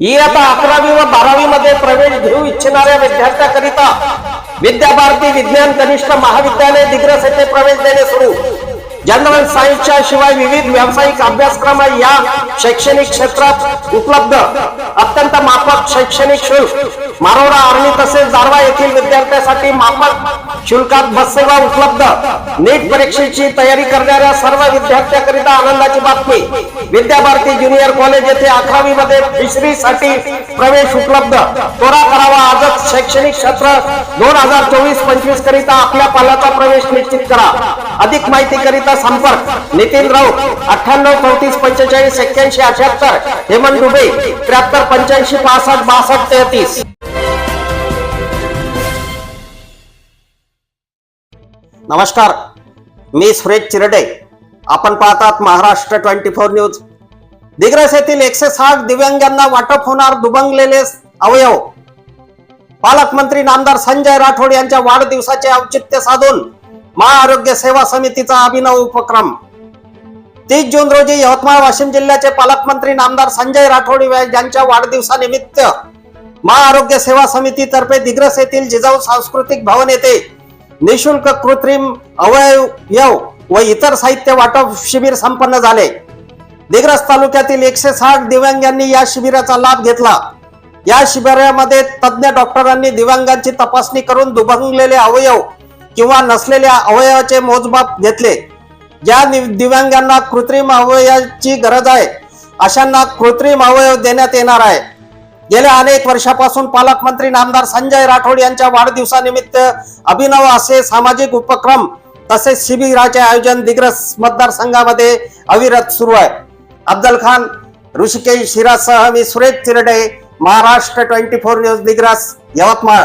इयत्ता अकरावी व बारावी मध्ये प्रवेश घेऊ इच्छिणाऱ्या विद्यार्थ्यांकरिता विद्याभारती विज्ञान कनिष्ठ महाविद्यालय दिग्रस येथे प्रवेश देणे सुरू. जनरल सायन्सच्या शिवाय विविध व्यावसायिक अभ्यासक्रम या शैक्षणिक क्षेत्रात उपलब्ध. अत्यंत माफक शैक्षणिक शुल्क. मारोडा आर्मी तसेच दारवा येथील विद्यार्थ्यांसाठी माफक शुल्कात बससेवा उपलब्ध. नीट परीक्षेची तयारी करणाऱ्या सर्व विद्यार्थ्यांकरिता आनंदाची बातमी. विद्याभारती ज्युनियर कॉलेज येथे अकरावी मध्ये तिसरी साठी प्रवेश उपलब्ध. त्वरा करावा आजच शैक्षणिक क्षेत्र दोन हजार चोवीस पंचवीस करिता आपल्या पाल्याचा प्रवेश निश्चित करा. अधिक माहिती करिता संपर्क. नितीन राऊत अठ्ठ्याण्णव चौतीस पंचेचाळीस एक्क्याऐंशी अठ्याहत्तर हेमंत दुबे त्र्याहत्तर पंच्याऐंशी पासष्ट बासष्ट तेहतीस. नमस्कार मी सुरेश चिरडे. आपण पाहतात Maharashtra twenty four news. Digras येथील एकशे साठ दिव्यांगांना वाटप होणार दुबंगलेले अवयव. पालकमंत्री नामदार संजय राठोड यांच्या वाढदिवसाचे औचित्य साधून महाआरोग्य सेवा समितीचा अभिनव उपक्रम. तीस जून रोजी यवतमाळ वाशिम जिल्ह्याचे पालकमंत्री नामदार संजय राठोड यांच्या वाढदिवसानिमित्त महाआरोग्य सेवा समितीतर्फे दिग्रस येथील जिजाऊ सांस्कृतिक भवन येथे निशुल्क कृत्रिम अवयव व इतर साहित्य वाटप शिबिर संपन्न झाले. दिग्रस तालुक्यातील एकशे साठ दिव्यांगांनी या शिबिराचा लाभ घेतला. या शिबिरामध्ये तज्ज्ञ डॉक्टरांनी दिव्यांगांची तपासणी करून दुभंगलेले अवयव किंवा नसलेल्या अवयवाचे मोजमाप घेतले. ज्या दिव्यांगांना कृत्रिम अवयवाची गरज आहे अशांना कृत्रिम अवयव देण्यात येणार आहे. गेल्या अनेक वर्षापासून पालकमंत्री नामदार संजय राठोड यांच्या वाढदिवसानिमित्त अभिनव असे सामाजिक उपक्रम तसेच शिबिराचे आयोजन दिग्रस मतदारसंघामध्ये अविरत सुरू आहे. अफजल खान ऋषिकेश शिरासह मी Suresh Tirde Maharashtra twenty four news Digras Yavatmal.